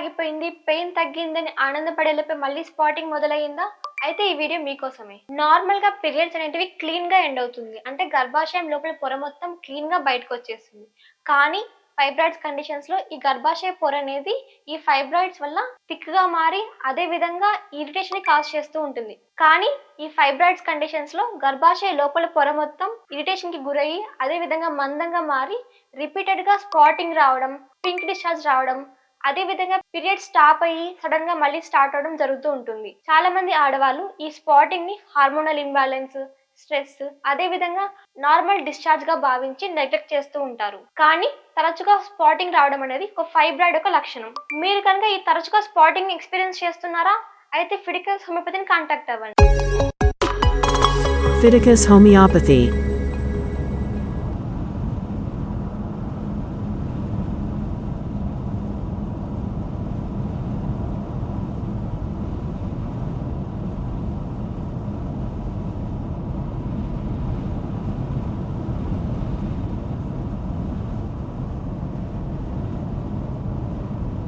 ఆగిపోయింది పెయిన్ తగ్గిందని ఆనందపడేలోపే మళ్ళీ స్పాటింగ్ మొదలయ్యిందా? అయితే ఈ వీడియో మీకోసమే. నార్మల్గా పీరియడ్స్ అనేటివి క్లీన్గా ఎండ్ అవుతుంది. అంటే గర్భాశయం లోపల పొర మొత్తం క్లీన్గా బయటకు వచ్చేస్తుంది కానీ ఫైబ్రాయిడ్స్ కండిషన్స్లో ఈ గర్భాశయ పొర అనేది ఈ ఫైబ్రాయిడ్స్ వల్ల థిక్గా మారి అదే విధంగా ఇరిటేషన్ని కాజ్ చేస్తూ ఉంటుంది. కానీ ఈ ఫైబ్రాయిడ్స్ కండిషన్స్లో గర్భాశయ లోపల పొర మొత్తం ఇరిటేషన్కి గురయ్యి అదే విధంగా మందంగా మారి రిపీటెడ్గా స్పాటింగ్ రావడం పింక్ డిశ్చార్జ్ రావడం అదే విధంగా పీరియడ్ స్టాప్ అయ్యి సడన్గా మళ్ళీ స్టార్ట్ అవడం జరుగుతూ ఉంటుంది. చాలా మంది ఆడవాళ్ళు ఈ స్పాటింగ్ని హార్మోనల్ ఇంబ్యాలెన్స్ స్ట్రెస్ అదే విధంగా నార్మల్ డిశ్చార్జ్గా భావించి నెగ్లెక్ట్ చేస్తూ ఉంటారు. కానీ తరచుగా స్పాటింగ్ రావడం అనేది ఒక ఫైబ్రాయిడ్ ఒక లక్షణం. మీరు కనుక ఈ తరచుగా స్పాటింగ్ ఎక్స్పీరియన్స్ చేస్తున్నారా? అయితే ఫిడికల్స్ హోమియోపతిని కాంటాక్ట్ అవ్వండి. Fiticus Homeopathy.